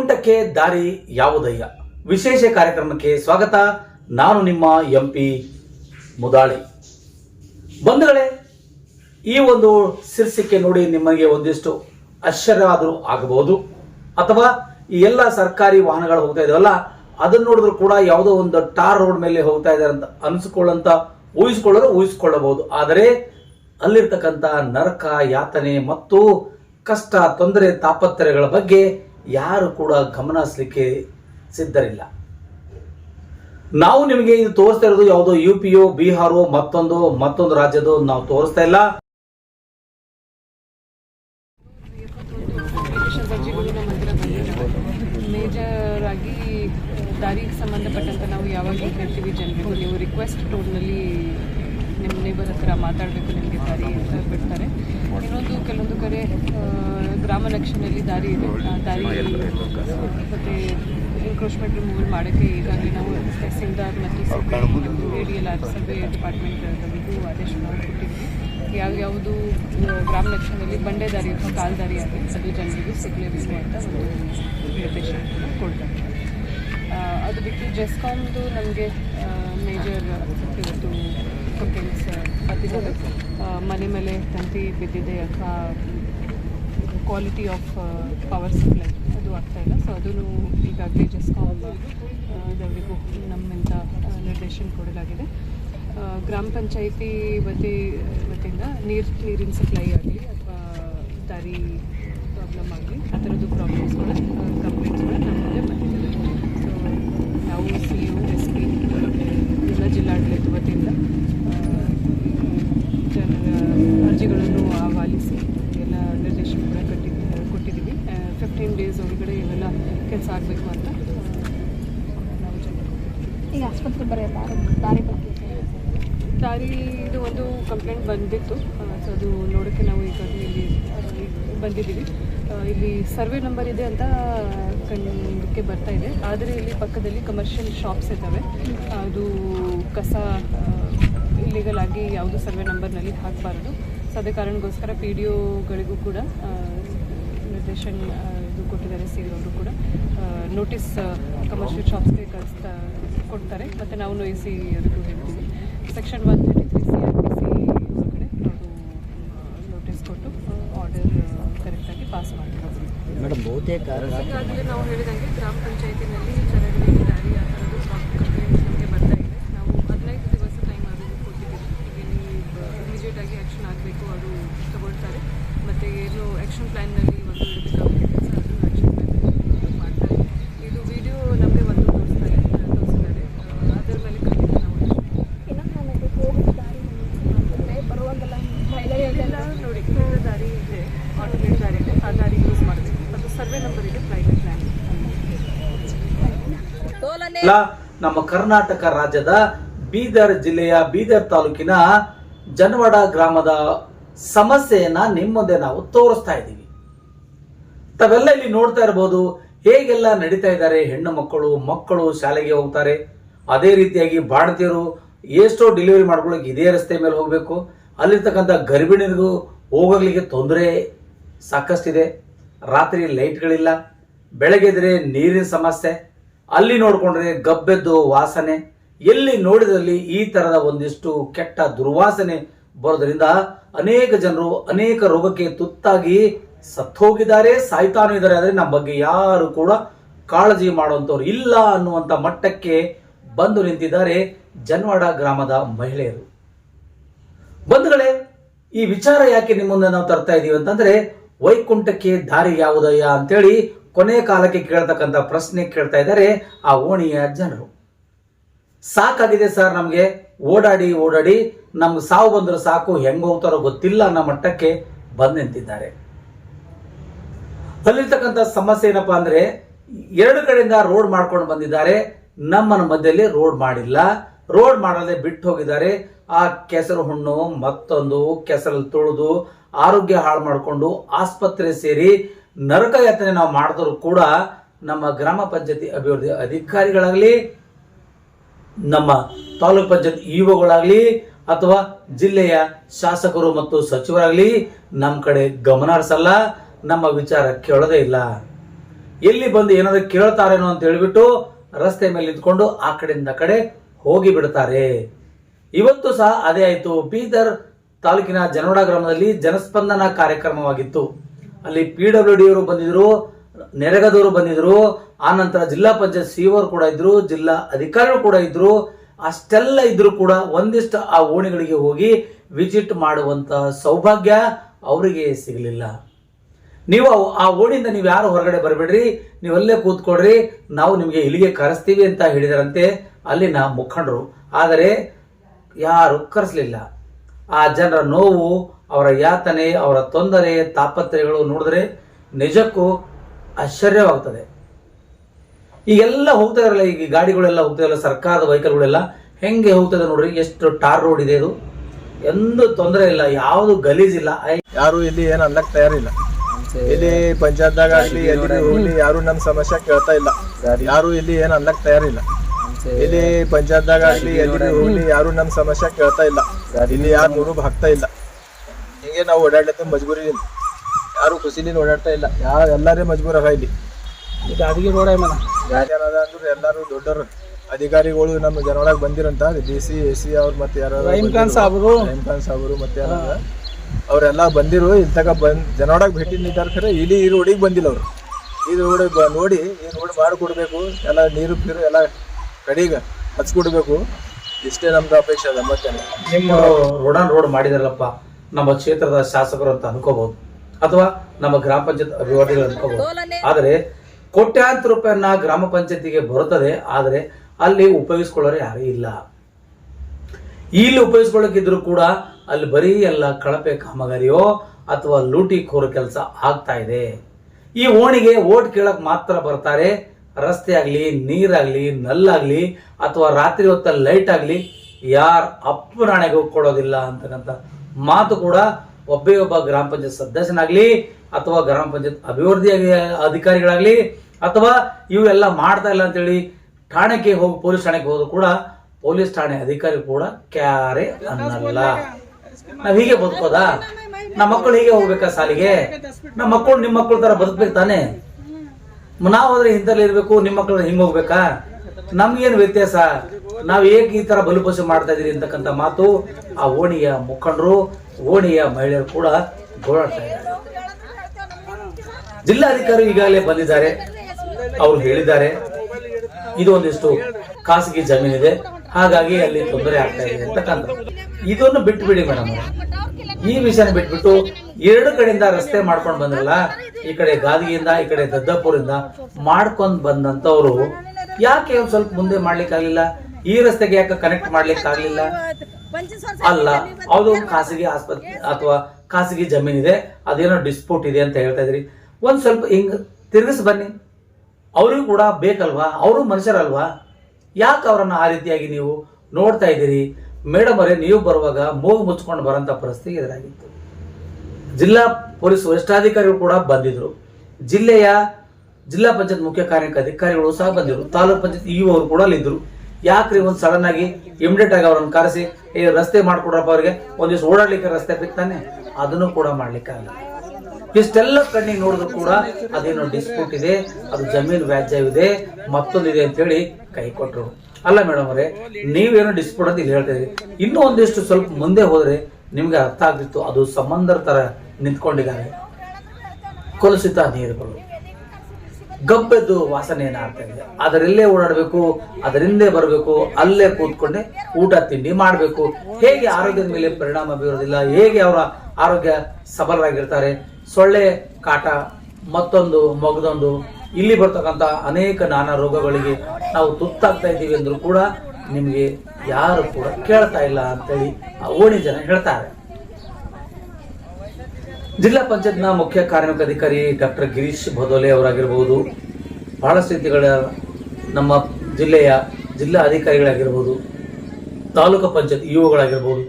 ವೈಕುಂಠಕ್ಕೆ ದಾರಿ ಯಾವುದಯ್ಯ? ವಿಶೇಷ ಕಾರ್ಯಕ್ರಮಕ್ಕೆ ಸ್ವಾಗತ. ನಾನು ನಿಮ್ಮ ಎಂ ಪಿ ಮುದಾಳಿ. ಬಂಧುಗಳೇ, ಈ ಒಂದು ಶೀರ್ಷಿಕೆ ನೋಡಿ ನಿಮಗೆ ಒಂದಿಷ್ಟು ಆಶ್ಚರ್ಯ ಆದರೂ ಆಗಬಹುದು. ಅಥವಾ ಈ ಎಲ್ಲ ಸರ್ಕಾರಿ ವಾಹನಗಳು ಹೋಗ್ತಾ ಇದಾವಲ್ಲ ಅದನ್ನ ನೋಡಿದ್ರು ಕೂಡ ಯಾವುದೋ ಒಂದು ಟಾರ್ ರೋಡ್ ಮೇಲೆ ಹೋಗ್ತಾ ಇದ್ದಾರೆ ಅಂತ ಅನಿಸ್ಕೊಳ್ಳಂತ ಊಹಿಸ್ಕೊಳ್ಳೋದು ಊಹಿಸ್ಕೊಳ್ಳಬಹುದು. ಆದರೆ, ಅಲ್ಲಿರ್ತಕ್ಕಂಥ ನರಕ ಯಾತನೆ ಮತ್ತು ಕಷ್ಟ, ತೊಂದರೆ, ತಾಪತ್ರಯಗಳ ಬಗ್ಗೆ ಯಾರು ಕೂಡ ಗಮನ ಹರಿಸಲಿಕ್ಕೆ ಸಿದ್ಧರಿಲ್ಲ. ನಾವು ನಿಮಗೆ ಇದು ತೋರಿಸ್ತಾ ಇರೋದು ಯಾವುದೋ ಯು ಪಿಯೋ ಬಿಹಾರೋ ಮತ್ತೊಂದು ಮತ್ತೊಂದು ರಾಜ್ಯದ ನಾವು ತೋರಿಸ್ತಾ ಇಲ್ಲ. ಮೇಜರ್ ಆಗಿ ದಾರಿಗೆ ಸಂಬಂಧಪಟ್ಟಂತೆ ನಾವು ಯಾವಾಗಲೂ ಹೇಳ್ತೀವಿ ಜನರಿಗೂ. ನೀವು ರಿಕ್ವೆಸ್ಟ್ ಟೋನ್ನಲ್ಲಿ ನೇಬರ್ ಹತ್ರ ಮಾತಾಡಬೇಕು, ನಿಮಗೆ ದಾರಿ ಅಂತ ಬಿಡ್ತಾರೆ. ಇನ್ನೊಂದು ಕೆಲವೊಂದು ಕಡೆ ಗ್ರಾಮ ಲಕ್ಷಣದಲ್ಲಿ ದಾರಿ ಇದೆ. ಆ, ದಾರಿ ಮತ್ತು ಎನ್ಕ್ರೋಚ್ಮೆಂಟ್ ರಿಮೂವಲ್ ಮಾಡೋಕ್ಕೆ ಈಗಾಗಲೇ ನಾವು ತಹಸೀಲ್ದಾರ್ ಮತ್ತು A D L R survey ಮಾಡಿಕೊಟ್ಟಿದ್ವಿ ಯಾವ ಕೊಟ್ಟಿದ್ವಿ ಯಾವ್ಯಾವುದು ಗ್ರಾಮ ಲಕ್ಷಣದಲ್ಲಿ ಬಂಡೆ ದಾರಿ ಅಥವಾ ಕಾಲ್ ದಾರಿ ಅದು ಜನರಿಗೆ ಸಿಗಲೇಬೇಕು ಅಂತ ಒಂದು ನಿರ್ದೇಶನ ಕೊಡ್ತಾರೆ. ಅದು ಬಿಟ್ಟು ಜೆಸ್ಕಾಮ್ದು ನಮಗೆ ಮೇಜರ್ ಇವತ್ತು ಸರ್. ಮನೆ ಮೇಲೆ ತಂತಿ ಬಿದ್ದಿದೆ ಕ್ವಾಲಿಟಿ ಆಫ್ ಪವರ್ ಸಪ್ಲೈ ಅದು ಆಗ್ತಾ ಇಲ್ಲ. ಸೊ ಅದನ್ನು ಈಗಾಗಲೇ ಜೆಸ್ಕಾಮ್ ಇದವರಿಗೂ ನಮ್ಮಿಂದ ನಿರ್ದೇಶನ ಕೊಡಲಾಗಿದೆ. ಗ್ರಾಮ ಪಂಚಾಯಿತಿ ವತಿ, ವತಿಯಿಂದ ನೀರು ನೀರಿನ ಸಪ್ಲೈ ಆಗಲಿ ಅಥವಾ ದಾರಿ ಪ್ರಾಬ್ಲಮ್ ಆಗಲಿ, ಆ ಥರದ್ದು ಪ್ರಾಬ್ಲಮ್ಸ್ಗಳು ಕಂಪ್ಲೇಂಟ್ಸ್ಗಳು ನಮ್ಮ ಮುಂದೆ ಬಂದಿದ್ದಾವೆ ಸೊ ನಾವು ಸಿ ಯು ಎಸ್ ಪಿ ಎಲ್ಲ ಜಿಲ್ಲಾಡಳಿತ ವತಿಯಿಂದ ಆ, ಜನರ ಅರ್ಜಿಗಳನ್ನು ಆಹ್ವಾನಿಸಿ ಎಲ್ಲ ನಿರ್ದೇಶನ ಕೂಡ ಕಟ್ಟಿದ್ದೀವಿ ಕೊಟ್ಟಿದ್ದೀವಿ ಫಿಫ್ಟೀನ್ ಡೇಸ್ ಒಳಗಡೆ ಇವೆಲ್ಲ ಕೆಲಸ ಆಗಬೇಕು ಅಂತ ಆ, ನಾವು ಜನರಿಗೆ ಈಗ ಆಸ್ಪತ್ರೆ ಬರೆಯ ದಾರಿ ದಾರಿ ಬಗ್ಗೆ ದಾರಿದು ಒಂದು ಕಂಪ್ಲೇಂಟ್ ಬಂದಿತ್ತು. ಸೊ ಅದು ನೋಡೋಕ್ಕೆ ನಾವು ಈಗ ಇಲ್ಲಿ ಬಂದಿದ್ದೀವಿ. ಇಲ್ಲಿ ಸರ್ವೆ ನಂಬರ್ ಇದೆ ಅಂತ ಕಂಡಕ್ಕೆ ಬರ್ತಾ ಇದೆ. ಆದರೆ ಇಲ್ಲಿ ಪಕ್ಕದಲ್ಲಿ ಕಮರ್ಷಿಯಲ್ ಶಾಪ್ಸ್ ಇದ್ದಾವೆ. ಅದು ಕಸ ಇಲ್ಲಿಗಲ್ ಆಗಿ ಯಾವುದು ಸರ್ವೆ ನಂಬರ್ನಲ್ಲಿ ಹಾಕಬಾರ್ದು. ಸೊ ಅದೇ ಕಾರಣಕ್ಕೋಸ್ಕರ ಪಿ ಡಿ ಒಗಳಿಗೂ ಕೂಡ ನಿರ್ದೇಶನ್ ಕೊಟ್ಟಿದ್ದಾರೆ ಸಿ ಅವರು ಕೂಡ ನೋಟಿಸ್ ಕಮರ್ಷಿಯಲ್ ಶಾಪ್ಸ್ಗೆ ಕಳಿಸ್ತಾ ಕೊಡ್ತಾರೆ. ಮತ್ತು ನಾವು ಎ ಸಿ ಅದಕ್ಕೂ ಹೇಳ್ತೀವಿ. Section one thirty three C R P C ಒಳಗಡೆ ಅವರು ನೋಟಿಸ್ ಕೊಟ್ಟು ಆರ್ಡರ್ ಕರೆಕ್ಟಾಗಿ ಪಾಸ್ ಮಾಡ್ತಾರೆ. ಮೇಡಮ್ ಬಹುತೇಕ ನಾವು ಹೇಳಿದಂಗೆ ಗ್ರಾಮ ಪಂಚಾಯತಿನಲ್ಲಿ ಚರಂಡಿ ದಾರಿ ಆ ಥರದ್ದು ಕಂಪ್ಲೇಂಟ್ಸ್ ನಮಗೆ ಬರ್ತಾ ಇದೆ ನಾವು ಹದಿನೈದು ದಿವಸ ಟೈಮ್ ಅದು ಕೊಟ್ಟಿದ್ದೀವಿ ಇಮಿಡಿಯೇಟ್ ಆಗಿ ಆ್ಯಕ್ಷನ್ ಆಗಬೇಕು ಅದು ತಗೊಳ್ತಾರೆ ಮತ್ತು ಏನು ಆ್ಯಕ್ಷನ್ ಪ್ಲ್ಯಾನ್ನಲ್ಲಿ ಒಂದು ಇಡಬೇಕಾಗುತ್ತೆ ಸರ್ ಅದು ಆ್ಯಕ್ಷನ್ ಪ್ಲ್ಯಾನ್ ಮಾಡ್ತಾರೆ ಇದು ವಿಡಿಯೋ ನಮಗೆ ಒಂದು ತೋರಿಸ್ತಾರೆ ತೋರಿಸಿದ್ದಾರೆ ಅದರ ಮೇಲೆ ಖಂಡಿತ ನಾವು ಇನ್ನೊಂದು ನನಗೆ ಹೋಗೋದು ದಾರಿ ಅಂದರೆ ಬರುವಾಗೆಲ್ಲ ಮಹಿಳೆಯರಿಗೆಲ್ಲ ಎಲ್ಲ ನೋಡಿ ಇಲ್ಲಿಂದ ದಾರಿ ಇದೆ ಆಲ್ಟರ್ನೇಟ್ ದಾರಿ ಇದೆ ಆ ದಾರಿ ಯೂಸ್ ಮಾಡಬೇಕು ಅದು ಸರ್ವೆ ನಂಬರ್ ಇದೆ ಪ್ರೈವೇಟ್ ಪ್ಲ್ಯಾನ್ ನಮ್ಮ ಕರ್ನಾಟಕ ರಾಜ್ಯದ ಬೀದರ್ ಜಿಲ್ಲೆಯ ಬೀದರ್ ತಾಲೂಕಿನ ಜನವಾಡ ಗ್ರಾಮದ ಸಮಸ್ಯೆಯನ್ನ ನಿಮ್ಮ ಮುಂದೆ ನಾವು ತೋರಿಸ್ತಾ ಇದ್ದೀವಿ. ತಾವೆಲ್ಲ ಇಲ್ಲಿ ನೋಡ್ತಾ ಇರಬಹುದು ಹೇಗೆಲ್ಲ ನಡೀತಾ ಇದ್ದಾರೆ, ಹೆಣ್ಣು ಮಕ್ಕಳು ಮಕ್ಕಳು ಶಾಲೆಗೆ ಹೋಗ್ತಾರೆ. ಅದೇ ರೀತಿಯಾಗಿ ಬಾಣತಿಯರು ಎಷ್ಟೋ ಡೆಲಿವರಿ ಮಾಡ್ಕೊಳ್ಳೋಕೆ ಇದೇ ರಸ್ತೆ ಮೇಲೆ ಹೋಗಬೇಕು. ಅಲ್ಲಿರ್ತಕ್ಕಂಥ ಗರ್ಭಿಣಿಗೂ ಹೋಗಲಿಕ್ಕೆ ತೊಂದರೆ ಸಾಕಷ್ಟಿದೆ. ರಾತ್ರಿ ಲೈಟ್ಗಳಿಲ್ಲ ಬೆಳಗ್ಗೆದ್ರೆ ನೀರಿನ ಸಮಸ್ಯೆ. ಅಲ್ಲಿ ನೋಡಿಕೊಂಡ್ರೆ ಗಬ್ಬೆದ್ದು ವಾಸನೆ, ಎಲ್ಲಿ ನೋಡಿದಲ್ಲಿ ಈ ತರದ ಒಂದಿಷ್ಟು ಕೆಟ್ಟ ದುರ್ವಾಸನೆ ಬರೋದ್ರಿಂದ ಅನೇಕ ಜನರು ಅನೇಕ ರೋಗಕ್ಕೆ ತುತ್ತಾಗಿ ಸತ್ತೋಗಿದ್ದಾರೆ, ಸಾಯ್ತಾನೂ ಇದ್ದಾರೆ. ಆದರೆ ನಮ್ಮ ಬಗ್ಗೆ ಯಾರು ಕೂಡ ಕಾಳಜಿ ಮಾಡುವಂಥವ್ರು ಇಲ್ಲ ಅನ್ನುವಂಥ ಮಟ್ಟಕ್ಕೆ ಬಂದು ನಿಂತಿದ್ದಾರೆ ಜನ್ವಾಡ ಗ್ರಾಮದ ಮಹಿಳೆಯರು. ಬಂಧುಗಳೇ, ಈ ವಿಚಾರ ಯಾಕೆ ನಿಮ್ಮ ಮುಂದೆ ನಾವು ತರ್ತಾ ಇದೀವಿ ಅಂತಂದ್ರೆ ವೈಕುಂಠಕ್ಕೆ ದಾರಿ ಯಾವುದಯ್ಯ ಅಂತೇಳಿ ಕೊನೆ ಕಾಲಕ್ಕೆ ಕೇಳ್ತಕ್ಕಂಥ ಪ್ರಶ್ನೆ ಕೇಳ್ತಾ ಇದ್ದಾರೆ ಆ ಓಣಿಯ ಜನರು. ಸಾಕಾಗಿದೆ ಸರ್ ನಮಗೆ. ಓಡಾಡಿ ಓಡಾಡಿ. ನಮ್ಗೆ ಸಾವು ಬಂದ್ರೆ ಸಾಕು. ಹೆಂಗ್ ಹೋಗ್ತಾರೋ ಗೊತ್ತಿಲ್ಲ ಅನ್ನೋ ಮಟ್ಟಕ್ಕೆ ಬಂದು ನಿಂತಿದ್ದಾರೆ. ಅಲ್ಲಿರ್ತಕ್ಕಂಥ ಸಮಸ್ಯೆ ಏನಪ್ಪಾ ಅಂದ್ರೆ, ಎರಡು ಕಡೆಯಿಂದ ರೋಡ್ ಮಾಡ್ಕೊಂಡು ಬಂದಿದ್ದಾರೆ. ನಮ್ಮನ ಮಧ್ಯದಲ್ಲಿ ರೋಡ್ ಮಾಡಿಲ್ಲ. ರೋಡ್ ಮಾಡದೆ ಬಿಟ್ಟು ಹೋಗಿದ್ದಾರೆ. ಆ ಕೆಸರು ಹುಣ್ಣು ಮತ್ತೊಂದು, ಕೆಸರಲ್ಲಿ ತುಳಿದು, ಆರೋಗ್ಯ ಹಾಳು ಮಾಡಿಕೊಂಡು ಆಸ್ಪತ್ರೆ ಸೇರಿ ನರಕ ಯಾತನೆ ನಾವು ಮಾಡಿದ್ರು ಕೂಡ ನಮ್ಮ ಗ್ರಾಮ ಪಂಚಾಯತಿ ಅಭಿವೃದ್ಧಿ ಅಧಿಕಾರಿಗಳಾಗಲಿ, ನಮ್ಮ ತಾಲೂಕ್ ಪಂಚಾಯತ್ ಇಒಗಳಾಗಲಿ, ಅಥವಾ ಜಿಲ್ಲೆಯ ಶಾಸಕರು ಮತ್ತು ಸಚಿವರಾಗಲಿ ನಮ್ಮ ಕಡೆ ಗಮನ ಹರಿಸಲ್ಲ, ನಮ್ಮ ವಿಚಾರ ಕೇಳೋದೇ ಇಲ್ಲ. ಎಲ್ಲಿ ಬಂದು ಏನಾದ್ರು ಕೇಳ್ತಾರೇನೋ ಅಂತ ಹೇಳಿಬಿಟ್ಟು ರಸ್ತೆ ಮೇಲೆ ನಿಂತ್ಕೊಂಡು ಆ ಕಡೆಯಿಂದ ಕಡೆ ಹೋಗಿ ಬಿಡುತ್ತಾರೆ ಇವತ್ತು ಸಹ ಅದೇ ಆಯಿತು. ಬೀದರ್ ತಾಲೂಕಿನ ಜನೋಡ ಗ್ರಾಮದಲ್ಲಿ ಜನಸ್ಪಂದನ ಕಾರ್ಯಕ್ರಮವಾಗಿತ್ತು. ಅಲ್ಲಿ ಪಿ ಡಬ್ಲ್ಯೂ ಡಿ ಅವರು ಬಂದಿದ್ರು, ನೆರೆಗದವರು ಬಂದಿದ್ರು, ಆ ನಂತರ ಜಿಲ್ಲಾ ಪಂಚಾಯತ್ ಸಿ ಅವರು ಕೂಡ ಇದ್ರು, ಜಿಲ್ಲಾ ಅಧಿಕಾರಿಗಳು ಕೂಡ ಇದ್ರು, ಅಷ್ಟೆಲ್ಲ ಇದ್ರು ಕೂಡ ಒಂದಿಷ್ಟು ಆ ಓಣಿಗಳಿಗೆ ಹೋಗಿ ವಿಸಿಟ್ ಮಾಡುವಂತ ಸೌಭಾಗ್ಯ ಅವರಿಗೆ ಸಿಗಲಿಲ್ಲ. ನೀವು ಆ ಓಣಿಯಿಂದ ನೀವು ಯಾರು ಹೊರಗಡೆ ಬರಬೇಡ್ರಿ ನೀವಲ್ಲೇ ಕೂತ್ಕೊಡ್ರಿ ನಾವು ನಿಮಗೆ ಇಲ್ಲಿಗೆ ಕರೆಸ್ತೀವಿ ಅಂತ ಹೇಳಿದರಂತೆ ಅಲ್ಲಿನ ಮುಖಂಡರು. ಆದರೆ ಯಾರು ಕರೆಸಲಿಲ್ಲ. ಆ ಜನರ ನೋವು ಅವರ ಯಾತನೆ ಅವರ ತೊಂದರೆ ತಾಪತ್ರಯಗಳು ನೋಡಿದ್ರೆ ನಿಜಕ್ಕೂ ಆಶ್ಚರ್ಯವಾಗ್ತದೆ. ಈಗೆಲ್ಲ ಹೋಗ್ತಾ ಇರಲ್ಲ ಈಗ ಈ ಗಾಡಿಗಳೆಲ್ಲ ಹೋಗ್ತಾ ಇರಲ್ಲ ಸರ್ಕಾರದ ವೆಹಿಕಲ್ಗಳೆಲ್ಲ ಹೆಂಗೆ ಹೋಗ್ತದೆ ನೋಡ್ರಿ ಎಷ್ಟು ಟಾರ್ ರೋಡ್ ಇದೆ ಅದು ಎಂದು ತೊಂದರೆ ಇಲ್ಲ ಯಾವುದು ಗಲೀಜಿಲ್ಲ ಯಾರು ಇಲ್ಲಿ ಏನು ಅನ್ಲಕ್ ತಯಾರಿಲ್ಲ. ಇಲ್ಲಿ ಪಂಚಾಯತ್ದಾಗ ಆಗ್ಲಿ ಎಲ್ಲಿ ಹೋಗ್ಲಿ ಯಾರು ನಮ್ ಸಮಸ್ಯೆ ಕೇಳ್ತಾ ಇಲ್ಲ. ಯಾರು ಇಲ್ಲಿ ಏನು ಅನ್ಲಕ್ ತಯಾರಿಲ್ಲ. ಇಲ್ಲಿ ಪಂಚಾಯತ್ದಾಗ ಆಗ್ಲಿ ಎಲ್ಲಿ ಹೋಗ್ಲಿ ಯಾರು ನಮ್ ಸಮಸ್ಯೆ ಕೇಳ್ತಾ ಇಲ್ಲ. ಇಲ್ಲಿ ಯಾರು ಮುರುಬ್ ಹಾಕ್ತಾ ಇಲ್ಲ. ಹಿಂಗೆ ನಾವು ಓಡಾಡ್ಲತ್ತ ಮಜಬೂರಿ ಯಾರು ಖುಷಿಲಿಂದ ಓಡಾಡ್ತಾ ಇಲ್ಲ. ಯಾರು ಎಲ್ಲಾರೇ ಅಡಿಗೆ ಅದ ಇಲ್ಲಿ. ಯಾರ್ಯಾರದ ಅಂದ್ರೆ ಎಲ್ಲರೂ ದೊಡ್ಡರು ಅಧಿಕಾರಿಗಳು ನಮ್ಮ ಜನರೊಳಗೆ ಬಂದಿರಂತ ಡಿ ಸಿ ಎ ಸಿ ಅವ್ರು ಮತ್ತೆ ಯಾರು ರಹೀಮ್ ಖಾನ್ ಸಾಬ್ರು? ರಹೀಮ್ ಖಾನ್ ಸಾಬ್ರು ಮತ್ತೆ ಯಾರು ಅವರೆಲ್ಲ ಬಂದಿರು ಇಲ್ಲಿ ತಗ ಬಂದ್ ಜನರೊಳಗೆ ಭೇಟಿ ನಿಂತಾರೆ ಖರೆ ಇಲ್ಲಿ ಈ ರೋಡಿಗೆ ಬಂದಿಲ್ಲ ಅವರು. ಈ ರೋಡ್ ನೋಡಿ ಈ ರೋಡ್ ಮಾಡಿಕೊಡ್ಬೇಕು. ಎಲ್ಲ ನೀರು ಪೀರು ಎಲ್ಲ ಕಡೆಗೆ ಹಚ್ಕೊಡ್ಬೇಕು ಇಷ್ಟೇ ನಮ್ದು ಅಪೇಕ್ಷೆ ಅದ ಮತ್ತೆ ನಿಮ್ಮ ರೋಡನ್ ರೋಡ್ ಮಾಡಿದಾರಲ್ಲಪ್ಪ. ನಮ್ಮ ಕ್ಷೇತ್ರದ ಶಾಸಕರು ಅಂತ ಅನ್ಕೋಬಹುದು. ಅಥವಾ ನಮ್ಮ ಗ್ರಾಮ ಪಂಚಾಯತ್ ಅಭಿವೃದ್ಧಿಗಳು ಅನ್ಕೋಬಹುದು. ಆದರೆ ಕೋಟ್ಯಾಂತರ ರೂಪಾಯಿಯನ್ನ ಗ್ರಾಮ ಪಂಚಾಯತಿಗೆ ಬರುತ್ತದೆ ಆದರೆ ಅಲ್ಲಿ ಉಪಯೋಗಿಸ್ಕೊಳ್ಳೋರು ಯಾರೂ ಇಲ್ಲ. ಇಲ್ಲಿ ಉಪಯೋಗಿಸ್ಕೊಳ್ಳೋಕಿದ್ರು ಕೂಡ ಅಲ್ಲಿ ಬರೀ ಎಲ್ಲ ಕಳಪೆ ಕಾಮಗಾರಿಯೋ ಅಥವಾ ಲೂಟಿ ಕೋರ ಕೆಲಸ ಆಗ್ತಾ ಇದೆ. ಈ ಓಣಿಗೆ ಓಟ್ ಕೇಳಕ್ ಮಾತ್ರ ಬರ್ತಾರೆ. ರಸ್ತೆ ಆಗಲಿ ನೀರಾಗ್ಲಿ ನಲ್ಲಾಗ್ಲಿ ಅಥವಾ ರಾತ್ರಿ ಹೊತ್ತ ಲೈಟ್ ಆಗ್ಲಿ ಯಾರ ಹೋಗಿ ಕೊಡೋದಿಲ್ಲ ಅಂತಕ್ಕಂಥ ಮಾತು ಕೂಡ ಒಬ್ಬೇ ಒಬ್ಬ ಗ್ರಾಮ ಪಂಚಾಯತ್ ಸದಸ್ಯನಾಗ್ಲಿ ಅಥವಾ ಗ್ರಾಮ ಪಂಚಾಯತ್ ಅಭಿವೃದ್ಧಿ ಅಧಿಕಾರಿಗಳಾಗ್ಲಿ ಅಥವಾ ಇವೆಲ್ಲ ಮಾಡ್ತಾ ಇಲ್ಲ ಅಂತೇಳಿ ಠಾಣೆಗೆ ಹೋಗಿ, ಪೊಲೀಸ್ ಠಾಣೆಗೆ ಹೋದ್ರು ಕೂಡ ಪೊಲೀಸ್ ಠಾಣೆ ಅಧಿಕಾರಿ ಕೂಡ ಕ್ಯಾರೆ ಅನ್ನಲ್ಲ. ನಾವ್ ಹೀಗೆ ಬದುಕೋದಾ? ನಮ್ಮ ಮಕ್ಕಳು ಹೀಗೆ ಹೋಗ್ಬೇಕಾ ಸಾಲಿಗೆ? ನಮ್ಮ ಮಕ್ಕಳು ನಿಮ್ಮ ಮಕ್ಕಳ ತರ ಬದುಕ್ಬೇಕು ತಾನೆ? ನಾವು ಆದ್ರೆ ಇಂಥಲ್ಲಿ ಇರ್ಬೇಕು ನಿಮ್ಮ ಮಕ್ಕಳು ಹಿಂಗ್ ಹೋಗ್ಬೇಕಾ? ನಮ್ಗೇನು ವ್ಯತ್ಯಾಸ? ನಾವು ಏಕೆ ಈ ತರ ಬಲುಪಸೆ ಮಾಡ್ತಾ ಇದೀರಿ ಅಂತಕ್ಕಂಥ ಮಾತು ಆ ಓಣಿಯ ಮುಖಂಡರು, ಓಣಿಯ ಮಹಿಳೆಯರು ಕೂಡ ಗೋಳಾಡ್ತಾ ಇದ್ದಾರೆ. ಜಿಲ್ಲಾಧಿಕಾರಿ ಈಗಾಗಲೇ ಬಂದಿದ್ದಾರೆ. ಅವರು ಹೇಳಿದ್ದಾರೆ ಇದು ಒಂದಿಷ್ಟು ಖಾಸಗಿ ಜಮೀನಿದೆ. ಹಾಗಾಗಿ ಅಲ್ಲಿ ತೊಂದರೆ ಆಗ್ತಾ ಇದೆ ಅಂತಕ್ಕಂಥ. ಇದನ್ನು ಬಿಟ್ಬಿಡಿ ಮೇಡಮ್ ಈ ವಿಷಯನ ಬಿಟ್ಬಿಟ್ಟು ಎರಡು ಕಡೆಯಿಂದ ರಸ್ತೆ ಮಾಡ್ಕೊಂಡು ಬಂದ್ರಲ್ಲ, ಈ ಕಡೆ ಗಾದಿಯಿಂದ, ಈ ಕಡೆ ದದ್ದಾಪುರಿಂದ ಮಾಡ್ಕೊಂಡು ಬಂದಂತವ್ರು ಯಾಕೆ ಒಂದ್ ಸ್ವಲ್ಪ ಮುಂದೆ ಮಾಡ್ಲಿಕ್ಕಾಗ್ಲಿಲ್ಲ? ಈ ರಸ್ತೆಗೆ ಯಾಕೆ ಕನೆಕ್ಟ್ ಮಾಡ್ಲಿಕ್ಕೆ ಆಗ್ಲಿಲ್ಲ ಅಲ್ಲ, ಅದು ಖಾಸಗಿ ಆಸ್ಪತ್ರೆ ಅಥವಾ ಖಾಸಗಿ ಜಮೀನಿದೆ, ಅದೇನೋ ಡಿಸ್ಪ್ಯೂಟ್ ಇದೆ ಅಂತ ಹೇಳ್ತಾ ಇದ್ರಿ. ಒಂದ್ ಸ್ವಲ್ಪ ಹಿಂಗ್ ತಿರುಗಿಸ್ ಬನ್ನಿ. ಅವ್ರಿಗೂ ಕೂಡ ಬೇಕಲ್ವಾ? ಅವರು ಮನುಷ್ಯರಲ್ವಾ? ಯಾಕೆ ಅವರನ್ನ ಆ ರೀತಿಯಾಗಿ ನೀವು ನೋಡ್ತಾ ಇದ್ದೀರಿ? ಮೇಡಮ್ ಅವರೇ, ನೀವು ಬರುವಾಗ ಮೂಗು ಮುಚ್ಕೊಂಡು ಬರೋಂಥ ಪರಿಸ್ಥಿತಿ ಎದುರಾಗಿತ್ತು. ಜಿಲ್ಲಾ ಪೊಲೀಸ್ ವರಿಷ್ಠಾಧಿಕಾರಿಗಳು ಕೂಡ ಬಂದಿದ್ರು. ಜಿಲ್ಲೆಯ ಜಿಲ್ಲಾ ಪಂಚಾಯತ್ ಮುಖ್ಯ ಕಾರ್ಯಕ ಅಧಿಕಾರಿಗಳು ಸಹ ಬಂದಿದ್ರು. ತಾಲೂಕು ಪಂಚಾಯತ್ ಅವರು ಕೂಡ ಅಲ್ಲಿದ್ದರು. ಯಾಕ್ರಿ ಒಂದು ಸಡನ್ ಆಗಿ ಇಮಿಡಿಯೇಟ್ ಆಗಿ ಅವ್ರನ್ನ ಕರೆಸಿ ಈ ರಸ್ತೆ ಮಾಡ್ಕೊಡ್ರಪ್ಪ ಅವ್ರಿಗೆ. ಒಂದಿವ್ಸ ಓಡಾಡ್ಲಿಕ್ಕೆ ರಸ್ತೆ ಬಿತ್ತಾನೆ ಅದನ್ನು ಕೂಡ ಮಾಡ್ಲಿಕ್ಕಾಗಲ್ಲ. ಇಷ್ಟೆಲ್ಲ ಕಣ್ಣಿಗೆ ನೋಡಿದ್ರು ಕೂಡ ಅದೇನೋ ಡಿಸ್ಪ್ಯೂಟ್ ಇದೆ, ಅದು ಜಮೀನು ವ್ಯಾಜ್ಯವಿದೆ, ಮತ್ತೊಂದಿದೆ ಅಂತ ಹೇಳಿ ಕೈ ಕೊಟ್ಟರು ಅಲ್ಲ ಮೇಡಮ್ ಅವರೇ, ನೀವೇನೋ ಡಿಸ್ಪ್ಯೂಟ್ ಅಂತ ಇಲ್ಲಿ ಹೇಳ್ತಾ ಇದ್ರಿ ಇನ್ನೂ ಒಂದಿಷ್ಟು ಸ್ವಲ್ಪ ಮುಂದೆ ಹೋದ್ರೆ ನಿಮ್ಗೆ ಅರ್ಥ ಆಗ್ತಿತ್ತು. ಅದು ಸಂಬಂಧರ ತರ ನಿಂತ್ಕೊಂಡಿದ್ದಾರೆ. ಕಲುಷಿತ ನೀರುಗಳು. ಗಬ್ಬೆದ್ದು ವಾಸನೆಯನ್ನು ಆಗ್ತಾ ಇದೆ? ಅದರಲ್ಲೇ ಓಡಾಡಬೇಕು, ಅದರಿಂದೇ ಬರಬೇಕು, ಅಲ್ಲೇ ಕೂತ್ಕೊಂಡೆ ಊಟ ತಿಂಡಿ ಮಾಡಬೇಕು. ಹೇಗೆ ಆರೋಗ್ಯದ ಮೇಲೆ ಪರಿಣಾಮ ಬೀರೋದಿಲ್ಲ, ಹೇಗೆ ಅವರ ಆರೋಗ್ಯ ಸಬಲರಾಗಿರ್ತಾರೆ? ಸೊಳ್ಳೆ, ಕಾಟ, ಮತ್ತೊಂದು, ಮಗದೊಂದು, ಇಲ್ಲಿ ಬರ್ತಕ್ಕಂಥ ಅನೇಕ ನಾನಾ ರೋಗಗಳಿಗೆ ನಾವು ತುತ್ತಾಗ್ತಾ ಇದ್ದೀವಿ ಅಂದರೂ ಕೂಡ ನಿಮಗೆ ಯಾರು ಕೂಡ ಕೇಳ್ತಾ ಇಲ್ಲ ಅಂತೇಳಿ ಆ ಓಣಿ ಜನ ಹೇಳ್ತಾರೆ. ಜಿಲ್ಲಾ ಪಂಚಾಯತ್ನ ಮುಖ್ಯ ಅಧಿಕಾರಿ ಡಾಕ್ಟರ್ ಗಿರೀಶ್ ಬದೋಲೆ ಅವರಾಗಿರ್ಬೋದು. ಬಹಳ ಸ್ಥಿತಿಗಳ ನಮ್ಮ ಜಿಲ್ಲೆಯ ಜಿಲ್ಲಾ ಅಧಿಕಾರಿಗಳಾಗಿರ್ಬೋದು. ತಾಲೂಕು ಪಂಚಾಯತ್ ಇಒಗಳಾಗಿರ್ಬೋದು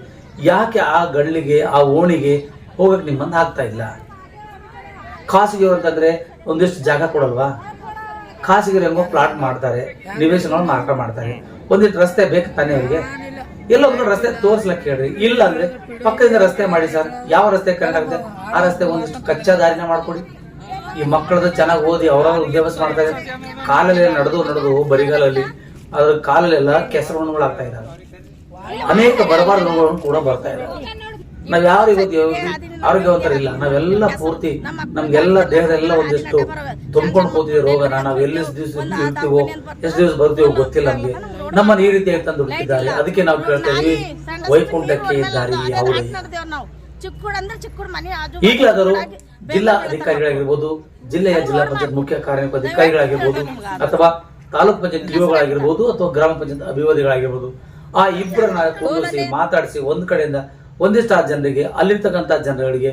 ಯಾಕೆ ಆ ಗಳ್ಳಿಗೆ, ಆ ಓಣಿಗೆ ಹೋಗಕ್ಕೆ ನಿಮ್ಮನ್ನು ಆಗ್ತಾ ಇಲ್ಲ? ಖಾಸಗಿ ಅಂತಂದ್ರೆ ಒಂದಿಷ್ಟು ಜಾಗ ಕೊಡಲ್ವಾ? ಖಾಸಗಿ ಹೆಂಗೋ ಪ್ಲಾಟ್ ಮಾಡ್ತಾರೆ, ನಿವೇಶನವನ್ನು ಮಾರಾಟ ಮಾಡ್ತಾರೆ. ಒಂದಿಷ್ಟು ರಸ್ತೆ ಬೇಕು ತಾನೇ ಅವರಿಗೆ? ಎಲ್ಲ ಒಂದು ರಸ್ತೆ ತೋರ್ಸ್ಲಕ್ ಹೇಳ್ರಿ. ಇಲ್ಲ ಅಂದ್ರೆ ಪಕ್ಕದಿಂದ ರಸ್ತೆ ಮಾಡಿ ಸರ್. ಯಾವ ರಸ್ತೆ ಕರೆಕ್ಟ್ ಆಗುತ್ತೆ ಆ ರಸ್ತೆ ಒಂದಿಷ್ಟು ಕಚ್ಚಾ ದಾರಿನ ಮಾಡ್ಕೊಡಿ. ಈ ಮಕ್ಕಳದ ಚೆನ್ನಾಗಿ ಓದಿ ಅವರವ್ರ ವಿದ್ಯಾಭ್ಯಾಸ ಮಾಡ್ತಾ ಇದ್ದಾರೆ. ಕಾಲಲ್ಲಿ ನಡೆದು ನಡೆದು ಬರಿಗಾಲಲ್ಲಿ ಅದ್ರ ಕಾಲಲ್ಲೆಲ್ಲ ಕೆಸರು ಹಣ್ಣುಗಳಾಗ್ತಾ ಇದ್ದಾವೆ. ಅನೇಕ ಬರಬಾರ್ದ ರೋಗಗಳು ಕೂಡ ಬರ್ತಾ ಇದ್ದಾವೆ. ನಾವ್ ಯಾರು ಇವತ್ತು ಆರೋಗ್ಯವಂತರಿಲ್ಲ ನಾವೆಲ್ಲ ಪೂರ್ತಿ ನಮ್ಗೆಲ್ಲ ದೇಹದೆಲ್ಲ ಒಂದಿಷ್ಟು ತುಂಬ್ಕೊಂಡು ಕೂತಿದೆ ರೋಗನ. ನಾವ್ ಎಲ್ಲಿ ದಿವ್ಸ ಇರ್ತೀವೋ, ಎಷ್ಟು ದಿವಸ ಬರ್ತೀವೋ ಗೊತ್ತಿಲ್ಲ ನಮ್ಗೆ. ನಮ್ಮನ್ನ ಈ ರೀತಿ ತಂದು ಹುಡುಕಿದ್ದಾರೆ ಅದಕ್ಕೆ ನಾವು ಕೇಳ್ತೇವೆ. ವೈಕುಂಠಕ್ಕೆ ದಾರಿ ಯಾವುದೇ? ಈಗಲಾದರೂ ಜಿಲ್ಲಾ ಅಧಿಕಾರಿಗಳಾಗಿರ್ಬೋದು ಜಿಲ್ಲೆಯ ಜಿಲ್ಲಾ ಪಂಚಾಯತ್ ಮುಖ್ಯ ಕಾರ್ಯನಿರ್ವಾಹಕ ಅಧಿಕಾರಿಗಳಾಗಿರ್ಬೋದು ಅಥವಾ ತಾಲೂಕ್ ಪಂಚಾಯತ್ ಇಒಗಳಾಗಿರ್ಬೋದು ಅಥವಾ ಗ್ರಾಮ ಪಂಚಾಯತ್ ಅಭಿವೃದ್ಧಿಗಳಾಗಿರ್ಬೋದು ಆ ಇಬ್ಬರನ್ನ ಕೂರಿಸಿ ಮಾತಾಡಿಸಿ ಒಂದ್ ಕಡೆಯಿಂದ ಒಂದಿಷ್ಟು ಆ ಜನರಿಗೆ ಅಲ್ಲಿರ್ತಕ್ಕಂಥ ಜನಗಳಿಗೆ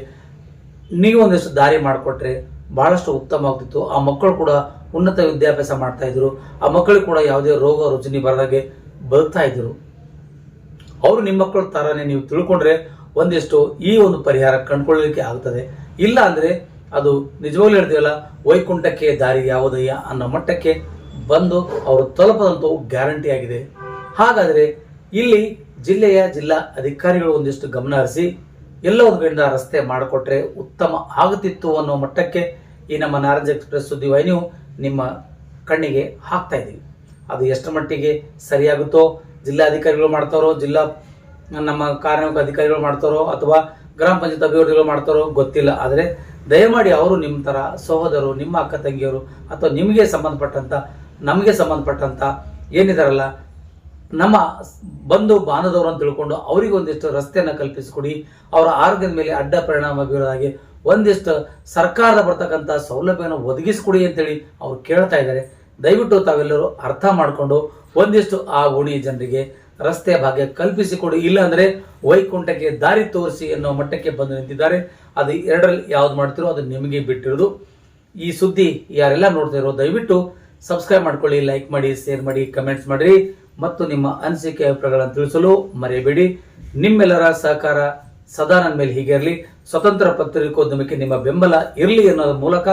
ನೀವು ಒಂದಿಷ್ಟು ದಾರಿ ಮಾಡಿಕೊಟ್ರೆ ಬಹಳಷ್ಟು ಉತ್ತಮ ಆಗ್ತಿತ್ತು ಆ ಮಕ್ಕಳು ಕೂಡ ಉನ್ನತ ವಿದ್ಯಾಭ್ಯಾಸ ಮಾಡ್ತಾ ಇದ್ರು. ಆ ಮಕ್ಕಳು ಕೂಡ ಯಾವುದೇ ರೋಗ ರುಜಿನಿ ಬರದಾಗೆ ಬದುಕ್ತಾ ಇದ್ರು. ಅವರು ನಿಮ್ಮ ಮಕ್ಕಳ ತರಾನೇ ನೀವು ತಿಳ್ಕೊಂಡ್ರೆ ಒಂದಿಷ್ಟು ಈ ಒಂದು ಪರಿಹಾರ ಕಂಡುಕೊಳ್ಳಲಿಕ್ಕೆ ಆಗ್ತದೆ. ಇಲ್ಲ ಅಂದ್ರೆ ಅದು ನಿಜವಾಗ್ಲೂ ಹೇಳ್ತೀವಲ್ಲ, ವೈಕುಂಠಕ್ಕೆ ದಾರಿ ಯಾವುದಯ್ಯ ಅನ್ನೋ ಮಟ್ಟಕ್ಕೆ ಬಂದು ಅವರು ತಲುಪದಂತೂ ಗ್ಯಾರಂಟಿ ಆಗಿದೆ. ಹಾಗಾದ್ರೆ ಇಲ್ಲಿ ಜಿಲ್ಲೆಯ ಜಿಲ್ಲಾ ಅಧಿಕಾರಿಗಳು ಒಂದಿಷ್ಟು ಗಮನ ಹರಿಸಿ ಎಲ್ಲ ರಸ್ತೆ ಮಾಡಿಕೊಟ್ರೆ ಉತ್ತಮ ಆಗುತ್ತಿತ್ತು ಅನ್ನೋ ಮಟ್ಟಕ್ಕೆ ಈ ನಮ್ಮ ನಾರಾಜ್ ಎಕ್ಸ್ಪ್ರೆಸ್ ಸುದ್ದಿವಾಹಿನಿಯು ನಿಮ್ಮ ಕಣ್ಣಿಗೆ ಹಾಕ್ತಾ ಇದ್ದೀವಿ. ಅದು ಎಷ್ಟು ಮಟ್ಟಿಗೆ ಸರಿಯಾಗುತ್ತೋ, ಜಿಲ್ಲಾಧಿಕಾರಿಗಳು ಮಾಡ್ತಾರೋ, ಜಿಲ್ಲಾ, ನಮ್ಮ ಕಾರ್ಮಿಕ ಅಧಿಕಾರಿಗಳು ಮಾಡ್ತಾರೋ, ಅಥವಾ ಗ್ರಾಮ ಪಂಚಾಯತ್ ಅಭಿವೃದ್ಧಿಗಳು ಮಾಡ್ತಾರೋ ಗೊತ್ತಿಲ್ಲ. ಆದರೆ ದಯಮಾಡಿ ಅವರು ನಿಮ್ಮ ಥರ ಸಹೋದರರು, ನಿಮ್ಮ ಅಕ್ಕ ತಂಗಿಯವರು ಅಥವಾ ನಿಮಗೆ ಸಂಬಂಧಪಟ್ಟಂಥ ನಮಗೆ ಸಂಬಂಧಪಟ್ಟಂಥ ಏನಿದಾರಲ್ಲ, ನಮ್ಮ ಬಂಧು ಬಾಂಧವರು ಅಂತ ತಿಳ್ಕೊಂಡು ಅವರಿಗೆ ಒಂದಿಷ್ಟು ರಸ್ತೆಯನ್ನು ಕಲ್ಪಿಸಿಕೊಡಿ, ಅವರ ಆರೋಗ್ಯದ ಮೇಲೆ ಅಡ್ಡ ಪರಿಣಾಮ ಬೀರೋದಾಗಿ ಒಂದಿಷ್ಟು ಸರ್ಕಾರದ ಬರ್ತಕ್ಕಂಥ ಸೌಲಭ್ಯವನ್ನು ಒದಗಿಸಿಕೊಡಿ ಅಂತೇಳಿ ಅವ್ರು ಕೇಳ್ತಾ ಇದ್ದಾರೆ. ದಯವಿಟ್ಟು ತಾವೆಲ್ಲರೂ ಅರ್ಥ ಮಾಡಿಕೊಂಡು ಒಂದಿಷ್ಟು ಆ ಓಣಿ ಜನರಿಗೆ ರಸ್ತೆ ಭಾಗ್ಯ ಕಲ್ಪಿಸಿಕೊಡಿ. ಇಲ್ಲ ಅಂದ್ರೆ ವೈಕುಂಠಕ್ಕೆ ದಾರಿ ತೋರಿಸಿ ಅನ್ನೋ ಮಟ್ಟಕ್ಕೆ ಬಂದು ನಿಂತಿದ್ದಾರೆ. ಅದು ಎರಡರಲ್ಲಿ ಯಾವ್ದು ಮಾಡ್ತಿರೋ ಅದು ನಿಮಗೆ ಬಿಟ್ಟಿರೋದು. ಈ ಸುದ್ದಿ ಯಾರೆಲ್ಲ ನೋಡ್ತಿರೋ ದಯವಿಟ್ಟು ಸಬ್ಸ್ಕ್ರೈಬ್ ಮಾಡ್ಕೊಳ್ಳಿ, ಲೈಕ್ ಮಾಡಿ, ಶೇರ್ ಮಾಡಿ, ಕಮೆಂಟ್ಸ್ ಮಾಡಿರಿ. ಮತ್ತು ನಿಮ್ಮ ಅನಿಸಿಕೆ ಅಭಿಪ್ರಾಯಗಳನ್ನು ತಿಳಿಸಲು ಮರೆಯಬೇಡಿ. ನಿಮ್ಮೆಲ್ಲರ ಸಹಕಾರ ಸದಾ ನನ್ನ ಮೇಲೆ ಹೀಗೆ ಇರಲಿ. ಸ್ವತಂತ್ರ ಪತ್ರಿಕೋದ್ಯಮಕ್ಕೆ ನಿಮ್ಮ ಬೆಂಬಲ ಇರಲಿ ಅನ್ನೋದ್ರ ಮೂಲಕ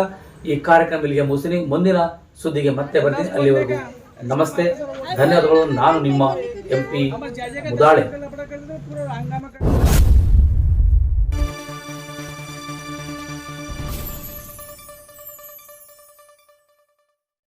ಈ ಕಾರ್ಯಕ್ರಮ ಇಲ್ಲಿಗೆ ಮುಗಿಸಿನಿ ಮುಂದಿನ ಸುದ್ದಿಗೆ ಮತ್ತೆ ಬರ್ತೀನಿ. ಅಲ್ಲಿವರೆಗೂ ನಮಸ್ತೆ. ಧನ್ಯವಾದಗಳು. ನಾನು ನಿಮ್ಮ ಎಂ ಪಿ ಮುದಾಳೆ.